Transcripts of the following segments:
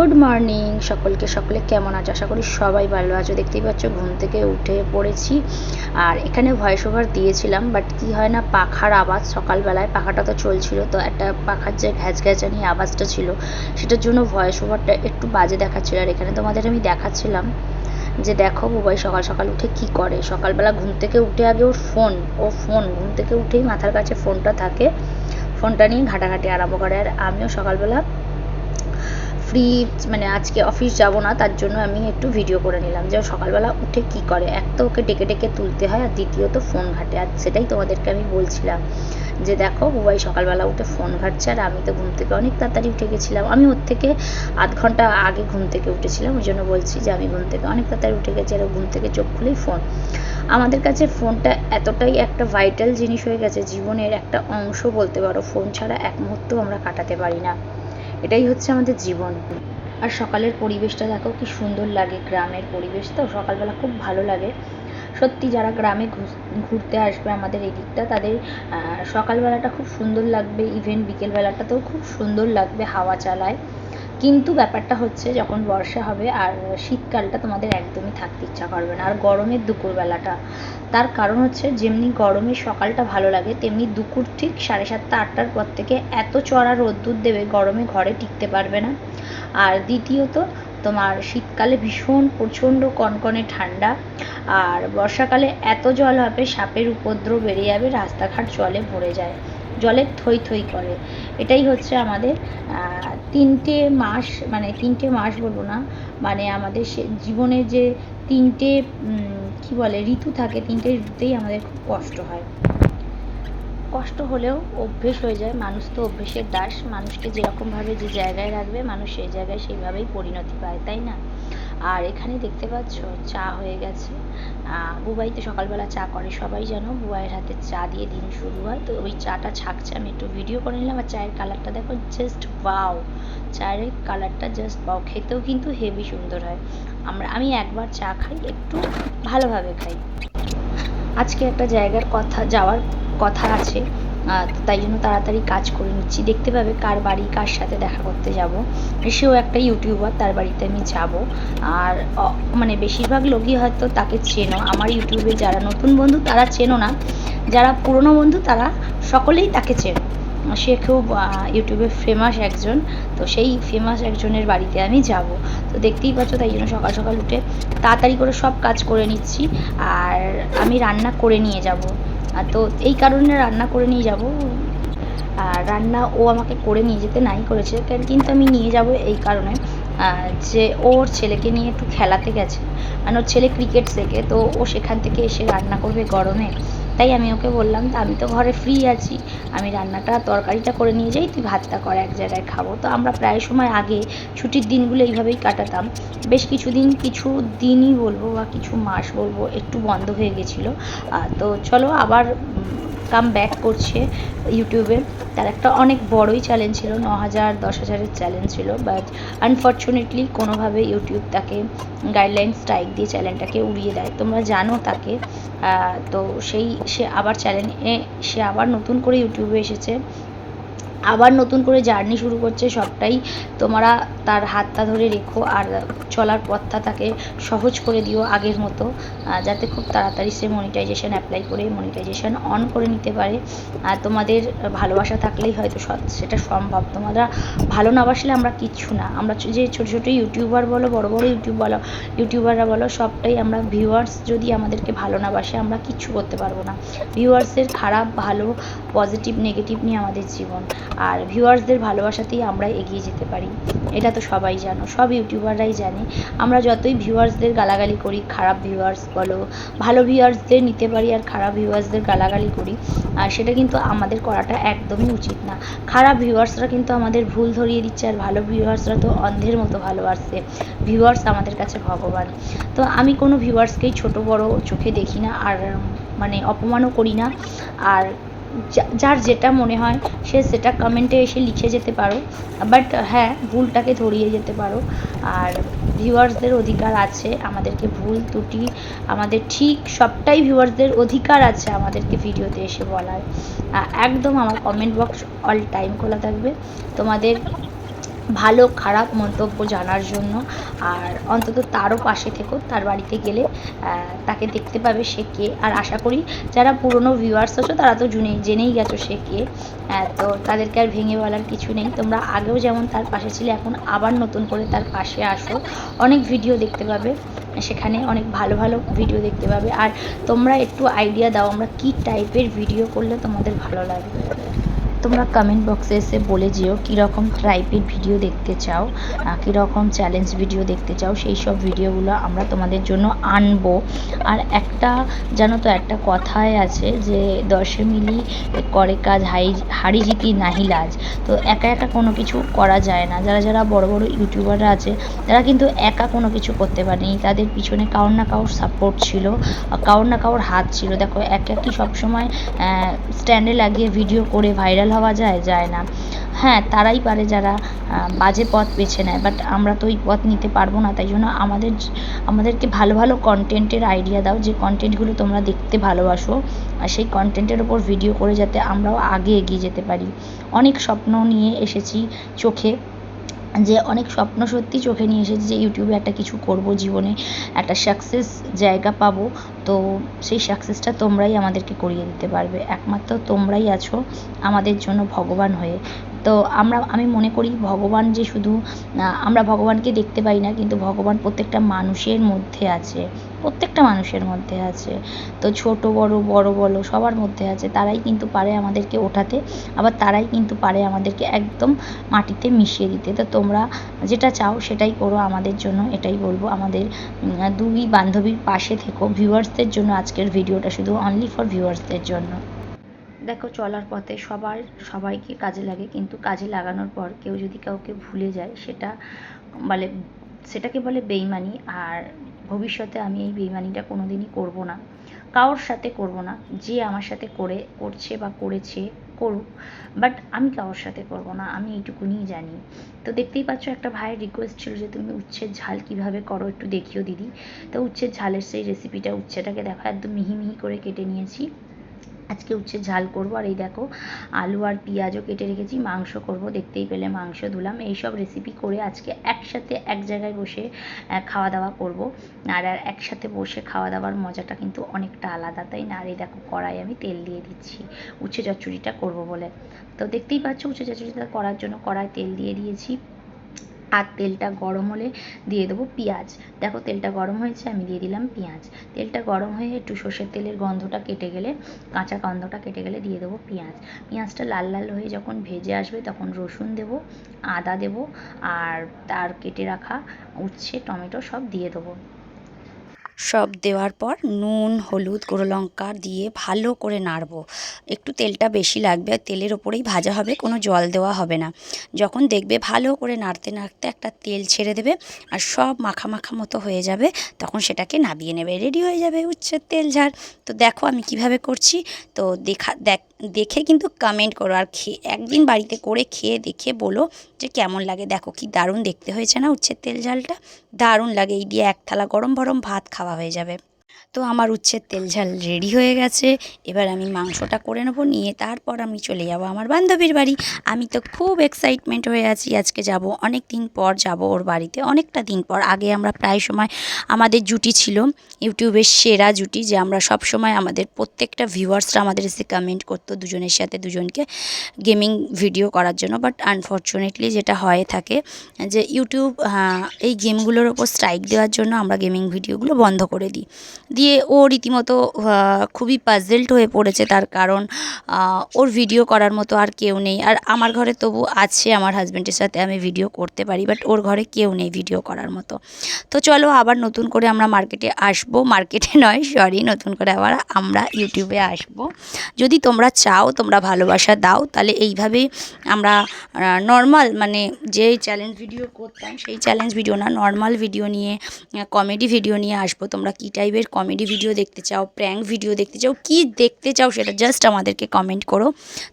Good morning সকলকে, সকলে কেমন আছো? আশা করি সবাই ভালো আছো। দেখতেই পাচ্ছ, ঘুম থেকে উঠে পড়েছি। আর এখানে ভয়েস ওভার দিয়েছিলাম বাট কি হয় না, পাখার আওয়াজ সকালবেলায়, পাখাটা তো চলছিল, তো একটা পাখার যে ঘ্যাচ ঘ্যাচানি আওয়াজটা ছিল, সেটার জন্য ভয়েস ওভারটা একটু বাজে দেখাচ্ছিল। আর এখানে তোমাদের আমি দেখাচ্ছিলাম যে দেখো, বুবাই সকাল সকাল উঠে কি করে? সকালবেলা ঘুম থেকে উঠে আগে ওর ফোন ও ফোন ঘুম থেকে উঠেই মাথার কাছে ফোনটা থাকে। ফোনটা নিয়ে ঘাটাঘাটি আরম্ভ করে। আর আমিও সকালবেলা ফ্রি মানে আজকে অফিস যাব না, তার জন্য আমি একটু ভিডিও করে নিলাম। যে সকালবেলা উঠে কি করে? এক তো ওকে ডেকে ডেকে তুলতে হয়, আর দ্বিতীয়ত ফোন ঘাটে। আর সেটাই তোমাদেরকে আমি বলছিলাম যে দেখো, বুবাই সকালবেলা উঠে ফোন ঘাটছে, আর আমি তো ঘুম থেকে অনেক তাড়াতাড়ি উঠে গেছিলাম। আমি ওর থেকে আধ ঘণ্টা আগে ঘুম থেকে উঠেছিলাম, ওই জন্য বলছি যে আমি ঘুম থেকে অনেক তাড়াতাড়ি উঠে গেছি, আর ঘুম থেকে চোখ খুলেই ফোন আমাদের কাছে ফোনটা এতটাই একটা ভাইটাল জিনিস হয়ে গেছে, জীবনের একটা অংশ বলতে পারো। ফোন ছাড়া এক মুহূর্তও আমরা কাটাতে পারি না। এটাই হচ্ছে আমাদের জীবন। আর সকালের পরিবেশটা দেখো, কি সুন্দর লাগে। গ্রামের পরিবেশ তো, সকালবেলা খুব ভালো লাগে। সত্যি যারা গ্রামে ঘুরতে আসবে আমাদের এই দিকটা তাদের সকালবেলাটা খুব সুন্দর লাগবে। ইভেন বিকেলবেলাটাতেও খুব সুন্দর লাগবে হাওয়া চালায়। কিন্তু ব্যাপারটা হচ্ছে যখন বর্ষা হবে আর শীতকালটা তোমাদের একদমই থাকতে ইচ্ছা করবে না। আর গরমের দুপুরবেলাটা, তার কারণ হচ্ছে যেমনি গরমের সকালটা ভালো লাগে, তেমনি দুপুর ঠিক সাড়ে সাতটা, আটটার পর থেকে এত চড়া রোদ্দুর দেবে গরমে ঘরে টিকতে পারবে না। আর দ্বিতীয়ত, তোমার শীতকালে ভীষণ প্রচণ্ড কনকনে ঠান্ডা, আর বর্ষাকালে এত জল হবে সাপের উপদ্রব বেড়ে যাবে, রাস্তাঘাট জলে ভরে যায়। জলে থই থই করে। এটাই হচ্ছে আমাদের তিনটে মাস মানে তিনটে মাস বলব না মানে আমাদের সে, জীবনে যে তিনটে কি বলে, ঋতু থাকে, তিনটে ঋতুতেই আমাদের খুব কষ্ট হয়। কষ্ট হলেও অভ্যেস হয়ে যায়, মানুষ তো অভ্যেসের দাস, মানুষকে যেরকমভাবে যে জায়গায় রাখবে, মানুষ সেই জায়গায় সেইভাবেই পরিণতি পায়, তাই না? আর এখানে দেখতে পাচ্ছ, চা হয়ে গেছে। বুবাই তো সকালবেলা চা করে সবাই জানো বুবাইয়ের হাতে চা দিয়ে দিন শুরু হয়। তো ওই চাটা ছাকছে, আমি একটু ভিডিও করে নিলাম। আর চায়ের কালারটা দেখো জাস্ট বাও চায়ের কালারটা জাস্ট বাও খেতেও কিন্তু হেভি সুন্দর হয়। আমরা, আমি একবার চা খাই, একটু ভালোভাবে খাই। আজকে একটা জায়গার কথা, যাওয়ার কথা আছে। তাই জন্য তাড়াতাড়ি কাজ করে নিচ্ছি। দেখতে পাবে কার বাড়ি কার সাথে দেখা করতে যাব। সেও একটা ইউটিউবার, তার বাড়িতে আমি যাব। আর মানে বেশিরভাগ লোকই হয়তো তাকে চেনো। আমার ইউটিউবে যারা নতুন বন্ধু, তারা চেনো না। যারা পুরনো বন্ধু, তারা সকলেই তাকে চেনো। সে খুব ইউটিউবে ফেমাস একজন। তো সেই ফেমাস একজনের বাড়িতে আমি যাব। তো দেখতেই পাচ্ছ, তাই জন্য সকাল সকাল উঠে তাড়াতাড়ি করে সব কাজ করে নিচ্ছি। আর আমি রান্না করে নিয়ে যাব। আর তো এই কারণে রান্না করে নিয়ে যাব। আর রান্না ও আমাকে করে নিয়ে যেতে নাই করেছে, কেন- কিন্তু আমি নিয়ে যাব এই কারণে যে ওর ছেলেকে নিয়ে একটু খেলাতে গেছে। মানে ওর ছেলে ক্রিকেট শেখে, তো ও সেখান থেকে এসে রান্না করবে গরমে। তাই আমি ওকে বললাম তা আমি তো ঘরে ফ্রি আছি। আমি রান্নাটা, তরকারিটা করে নিয়ে যাই, তুই ভাতটা কর, এক জায়গায় খাব। তো আমরা প্রায় সময় আগে ছুটির দিনগুলো এইভাবেই কাটাতাম। বেশ কিছুদিন, কিছু দিনই বলব বা কিছু মাস বলব, একটু বন্ধ হয়ে গেছিল। তো চলো আবার কাম ব্যাক করছে ইউটিউবে তার একটা অনেক বড়ই চ্যালেঞ্জ ছিল ন হাজার দশ হাজারের চ্যালেঞ্জ ছিল। বাট আনফর্চুনেটলি কোনোভাবে ইউটিউব তাকে গাইডলাইন স্ট্রাইক দিয়ে চ্যানেলটাকে উড়িয়ে দেয়। তোমরা জানো তাকে। তো সেই, সে আবার চ্যানেলে সে আবার নতুন করে ইউটিউবে এসেছে। আবার নতুন করে জার্নি শুরু করছে সবটাই। তোমরা তার হাতটা ধরে রেখো আর চলার পথটা তাকে সহজ করে দিও আগের মতো যাতে খুব তাড়াতাড়ি সে মনিটাইজেশন অ্যাপ্লাই করে মনিটাইজেশন অন করে নিতে পারে। আর তোমাদের ভালোবাসা থাকলেই হয়তো সেটা সম্ভব। তোমরা ভালো না বাসলে আমরা কিচ্ছু না। আমরা যে ছোটো ছোটো ইউটিউবার বলো, বড় বড় ইউটিউব বলো ইউটিউবাররা বলো, সবটাই আমরা ভিউয়ার্স যদি আমাদেরকে ভালো না বাসে, আমরা কিচ্ছু করতে পারব না। ভিউয়ার্সের খারাপ, ভালো পজিটিভ নেগেটিভ নিয়ে আমাদের জীবন। আর ভিউয়ার্সদের ভালোবাসাতেই আমরা এগিয়ে যেতে পারি। এটা তো সবাই জানো, সব ইউটিউবাররাই জানে। আমরা যতই ভিউয়ার্সদের গালাগালি করি, খারাপ ভিউয়ার্স বলো, ভালো ভিউয়ার্সদের নিতে পারি আর খারাপ ভিউয়ার্সদের গালাগালি করি, আর সেটা কিন্তু আমাদের করাটা একদমই উচিত না। খারাপ ভিউয়ার্সরা কিন্তু আমাদের ভুল ধরিয়ে দিচ্ছে আর ভালো ভিউয়ার্সরা তো অন্ধের মতো ভালোবাসছে। ভিউয়ার্স আমাদের কাছে ভগবান। তো আমি কোনো ভিউয়ার্সকেই ছোট বড় চোখে দেখি না আর মানে অপমানও করি না। আর যার যেটা মনে হয়, সে সেটা কমেন্টে এসে লিখে যেতে পারো। বাট হ্যাঁ ভুলটাকে ধরিয়ে যেতে পারো। আর ভিউয়ার্সদের অধিকার আছে, আমাদেরকে ভুল, ত্রুটি, আমাদের ঠিক সবটাই ভিউয়ার্সদের অধিকার আছে আমাদেরকে ভিডিওতে এসে বলার। একদম আমার কমেন্ট বক্স অল টাইম খোলা থাকবে। তোমাদের ভালো, খারাপ মন্তব্য জানার জন্য। আর অন্তত তারও পাশে থেকো, তার বাড়িতে গেলে তাকে দেখতে পাবে সে কে। আর আশা করি যারা পুরনো ভিউয়ার্স আছো, তারা তো জুনে, জেনেই গেছো সে কে। তো তাদেরকে আর ভেঙে বলার কিছু নেই। তোমরা আগেও যেমন তার পাশে ছিলে, এখন আবার নতুন করে তার পাশে আসো। অনেক ভিডিও দেখতে পাবে। সেখানে অনেক ভালো ভালো ভিডিও দেখতে পাবে। আর তোমরা একটু আইডিয়া দাও, আমরা কী টাইপের ভিডিও করলে তোমাদের ভালো লাগবে। তোমরা কমেন্ট বক্সে এসে বলে যেও কীরকম টাইপের ভিডিও দেখতে চাও কীরকম চ্যালেঞ্জ ভিডিও দেখতে চাও, সেই সব ভিডিওগুলো আমরা তোমাদের জন্য আনব। আর একটা, জানো তো একটা কথায় আছে যে, দশে মিলি করে কাজ হাই হাড়ি জিতি নাহি লাজ। তো একা একা কোনো কিছু করা যায় না। যারা যারা বড় বড় ইউটিউবাররা আছে, তারা কিন্তু একা কোনো কিছু করতে পারেনি। তাদের পিছনে কারোর না কারোর সাপোর্ট ছিল কারোর না কারোর হাত ছিল। দেখো, এক একই সবসময় স্ট্যান্ডে লাগিয়ে ভিডিও করে ভাইরাল হওয়া যায় যায় না। হ্যাঁ তারাই পারে যারা বাজে পথ বেছে নেয়। বাট আমরা তো ওই পথ নিতে পারব না, তাই জন্য আমাদের আমাদেরকে ভালো ভালো কন্টেন্টের আইডিয়া দাও। যে কন্টেন্টগুলো তোমরা দেখতে ভালোবাসো, আর সেই কন্টেন্টের ওপর ভিডিও করে যাতে আমরাও আগে এগিয়ে যেতে পারি। অনেক স্বপ্ন নিয়ে এসেছি চোখে, যে অনেক স্বপ্ন সত্যি চোখে নিয়ে এসেছি যে ইউটিউবে একটা কিছু করব জীবনে, একটা সাকসেস জায়গা পাবো। তো সেই সাকসেসটা তোমরাই আমাদেরকে করিয়ে দিতে পারবে। একমাত্র তোমরাই আছো আমাদের জন্য ভগবান হয়ে। তো আমরা, আমি মনে করি ভগবান যে শুধু আমরা ভগবানকে দেখতে পাই না, কিন্তু ভগবান প্রত্যেকটা মানুষের মধ্যে আছে, প্রত্যেকটা মানুষের মধ্যে আছে। তো ছোট, বড় বড় বলো, সবার মধ্যে আছে, তারাই কিন্তু পারে আমাদেরকে ওঠাতে, আবার তারাই কিন্তু পারে আমাদেরকে একদম মাটিতে মিশিয়ে দিতে। তো তোমরা যেটা চাও সেটাই করো, আমাদের জন্য এটাই বলব। আমাদের দুই বান্ধবীর পাশে থেকো ভিউয়ার্সদের জন্য আজকের ভিডিওটা শুধু অনলি ফর ভিউয়ার্সদের জন্য। দেখো, চলার পথে সবার, সবাইকে কাজে লাগে, কিন্তু কাজে লাগানোর পর কেউ যদি কাউকে ভুলে যায়, সেটা বলে, সেটাকে বলে বেইমানি। আর ভবিষ্যতে আমি এই বেইমানিটা কোনো দিনই করব না। কারোর সাথে করব না। যে আমার সাথে করে, করছে বা করেছে, করুক। বাট আমি কারোর সাথে করব না। আমি এইটুকুনিই জানি। তো দেখতেই পাচ্ছ, একটা ভাইয়ের রিকোয়েস্ট ছিল যে, তুমি উচ্ছের ঝাল কীভাবে করো একটু দেখিও দিদি। তো উচ্ছের ঝালের সেই রেসিপিটা উচ্ছেটাকে দেখো, একদম মিহি মিহি করে কেটে নিয়েছি। আজকে উচ্ছে ঝাল করব, আর এই দেখো আলু আর পেঁয়াজও কেটে রেখেছি, মাংস করব, দেখতেই পেলে মাংস ধুলাম। এইসব রেসিপি করে আজকে একসাথে এক জায়গায় বসে খাওয়া দাওয়া করব। আর আর একসাথে বসে খাওয়া দাওয়ার মজাটা কিন্তু অনেকটা আলাদা, তাই না? আর এই দেখো কড়াই আমি তেল দিয়ে দিচ্ছি, উচ্ছে চচ্চড়িটা করব বলে। তো দেখতেই পাচ্ছ, উচ্ছে চচ্চড়িটা করার জন্য কড়াই তেল দিয়ে দিয়েছি। আর তেলটা গরম হলে দিয়ে দেবো পেঁয়াজ। দেখো তেলটা গরম হয়েছে, আমি দিয়ে দিলাম পেঁয়াজ। তেলটা গরম হয়ে একটু সর্ষের তেলের গন্ধটা কেটে গেলে, কাঁচা গন্ধটা কেটে গেলে দিয়ে দেবো পেঁয়াজ। পেঁয়াজটা লাল লাল হয়ে যখন ভেজে আসবে তখন রসুন দেবো, আদা দেবো, আর তার কেটে রাখা উচ্ছে, টমেটো সব দিয়ে দেবো। সব দেওয়ার পর নুন, হলুদ, গুঁড়ো লঙ্কা দিয়ে ভালো করে নাড়বো। একটু তেলটা বেশি লাগবে আর তেলের ওপরেই ভাজা হবে, কোনো জল দেওয়া হবে না। যখন দেখবে ভালো করে নাড়তে নাড়তে একটা তেল ছেড়ে দেবে আর সব মাখা মাখা মতো হয়ে যাবে, তখন সেটাকে নাবিয়ে নেবে। রেডি হয়ে যাবে উচ্ছের তেল ঝাড় তো দেখো আমি কীভাবে করছি। তো দেখা, দেখ দেখে কিন্তু কমেন্ট করো আর খেয়ে একদিন বাড়িতে করে খেয়ে দেখে বলো যে কেমন লাগে। দেখো কি দারুণ দেখতে হয়েছে না উচ্ছের তেল ঝালটা? দারুণ লাগে। এই দিয়ে এক থালা গরম গরম ভাত খাওয়া হয়ে যাবে। তো আমার উচ্ছের তেল ঝাল রেডি হয়ে গেছে। এবার আমি মাংসটা করে নেব, নিয়ে তারপর আমি চলে যাব আমার বান্ধবীর বাড়ি। আমি তো খুব এক্সাইটমেন্ট হয়ে আছি, আজকে যাব অনেক দিন পর যাব ওর বাড়িতে, অনেকটা দিন পর। আগে আমরা প্রায় সময় আমাদের জুটি ছিল, ইউটিউবের সেরা জুটি যে আমরা সব সময় আমাদের প্রত্যেকটা ভিউয়ার্সরা আমাদের এসে কমেন্ট করতো দুজনের সাথে দুজনকে গেমিং ভিডিও করার জন্য। বাট আনফর্চুনেটলি যেটা হয়ে থাকে যে ইউটিউব এই গেমগুলোর ওপর স্ট্রাইক দেওয়ার জন্য আমরা গেমিং ভিডিওগুলো বন্ধ করে দিই। দিয়ে ও রীতিমতো খুবই পাজেল্ড হয়ে পড়েছে তার কারণ ওর ভিডিও করার মতো আর কেউ নেই। আর আমার ঘরে তবু আছে আমার হাজব্যান্ডের সাথে আমি ভিডিও করতে পারি বাট ওর ঘরে কেউ নেই ভিডিও করার মতো। তো চলো আবার নতুন করে আমরা মার্কেটে আসব। মার্কেটে নয় সরি নতুন করে আবার আমরা ইউটিউবে আসব। যদি তোমরা চাও, তোমরা ভালোবাসা দাও, তাহলে এইভাবেই আমরা নর্মাল মানে যে চ্যালেঞ্জ ভিডিও করতাম, সেই চ্যালেঞ্জ ভিডিও না নর্মাল ভিডিও নিয়ে কমেডি ভিডিও নিয়ে আসব। তোমরা কী টাইপের কমেডি ভিডিও দেখতে চাও প্র্যাঙ্ক ভিডিও দেখতে চাও, কি দেখতে চাও সেটা জাস্ট আমাদেরকে কমেন্ট করো।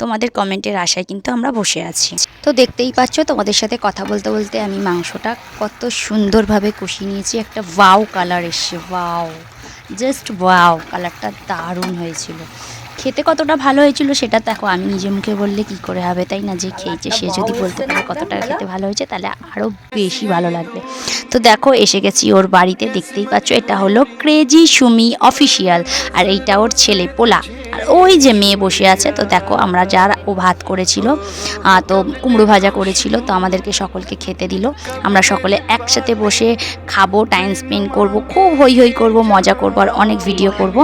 তোমাদের কমেন্টের আশায় কিন্তু আমরা বসে আছি। তো দেখতেই পাচ্ছ, তোমাদের সাথে কথা বলতে বলতে আমি মাংসটা কত সুন্দরভাবে কষিয়ে নিয়েছি, একটা ওয়াও কালার এসছে ওয়াও জাস্ট ওয়াও কালারটা দারুণ হয়েছিল। খেতে কতটা ভালো হয়েছিল সেটা দেখো আমি নিজে মুখে বললে কি করে হবে তাই না? যে খেয়েছে সে যদি বলতে পারে কতটা খেতে ভালো হয়েছে তাহলে আরও বেশি ভালো লাগবে। তো দেখো এসে গেছি ওর বাড়িতে দেখতেই পাচ্ছ এটা হলো ক্রেজি সুমি অফিসিয়াল আর এইটা ওর ছেলে পোলা। ওই যে মেয়ে বসে আছে, তো দেখো আমরা যার ও ভাত করেছিল তো কুমড়ো ভাজা করেছিল, তো আমাদেরকে সকলকে খেতে দিল। আমরা সকলে একসাথে বসে খাব টাইম স্পেন্ড করব, খুব হই হই করব, মজা করব, আর অনেক ভিডিও করব।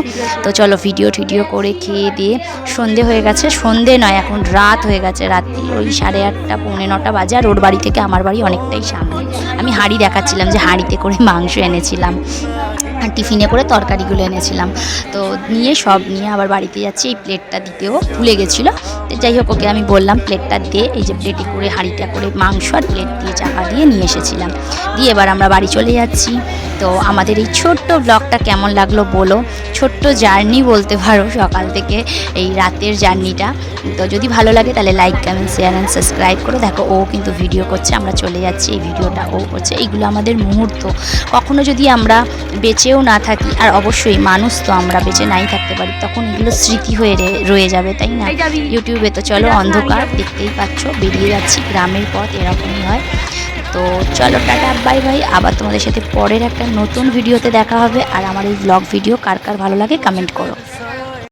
তো চলো ভিডিও টিডিও করে খেয়ে দিয়ে সন্ধে হয়ে গেছে। সন্ধে নয়, এখন রাত হয়ে গেছে রাত্রি। ওই সাড়ে আটটা, পৌনে নটা বাজে, আর ওর বাড়ি থেকে আমার বাড়ি অনেকটাই সামনে। আমি হাঁড়ি দেখাচ্ছিলাম যে হাঁড়িতে করে মাংস এনেছিলাম। টিফিনে করে তরকারিগুলো এনেছিলাম। তো নিয়ে সব নিয়ে আবার বাড়িতে যাচ্ছি, এই প্লেটটা দিতেও ভুলে গেছিল। তো যাই হোক, ওকে আমি বললাম প্লেটটা দিয়ে এই যে প্লেটে করে হাঁড়িটা করে মাংস আর প্লেট দিয়ে চাপা দিয়ে নিয়ে এসেছিলাম। দিয়ে এবার আমরা বাড়ি চলে যাচ্ছি। তো আমাদের এই ছোট্ট ব্লগটা কেমন লাগল বলো? ছোট্ট জার্নি বলতে পারো সকাল থেকে, এই রাতের জার্নিটা। তো যদি ভালো লাগে তাহলে like, comment, share and subscribe করো দেখো, ও কিন্তু ভিডিও করছে, আমরা চলে যাচ্ছি, এই ভিডিওটা ও করছে। এইগুলো আমাদের মুহূর্ত। কখনো যদি আমরা বেঁচেও না থাকি আর অবশ্যই মানুষ তো আমরা বেঁচে নাই থাকতে পারি তখন এগুলো স্মৃতি হয়ে রয়ে যাবে তাই না? ইউটিউবে তো চলো অন্ধকার দেখতেই পাচ্ছ বেরিয়ে যাচ্ছি গ্রামের পথ এরকমই হয়। তো চলো টাটা বাই বাই আবার তোমাদের সাথে পরের একটা নতুন ভিডিওতে দেখা হবে আর আমার এই ব্লগ ভিডিও কার কার ভালো লাগে কমেন্ট করো।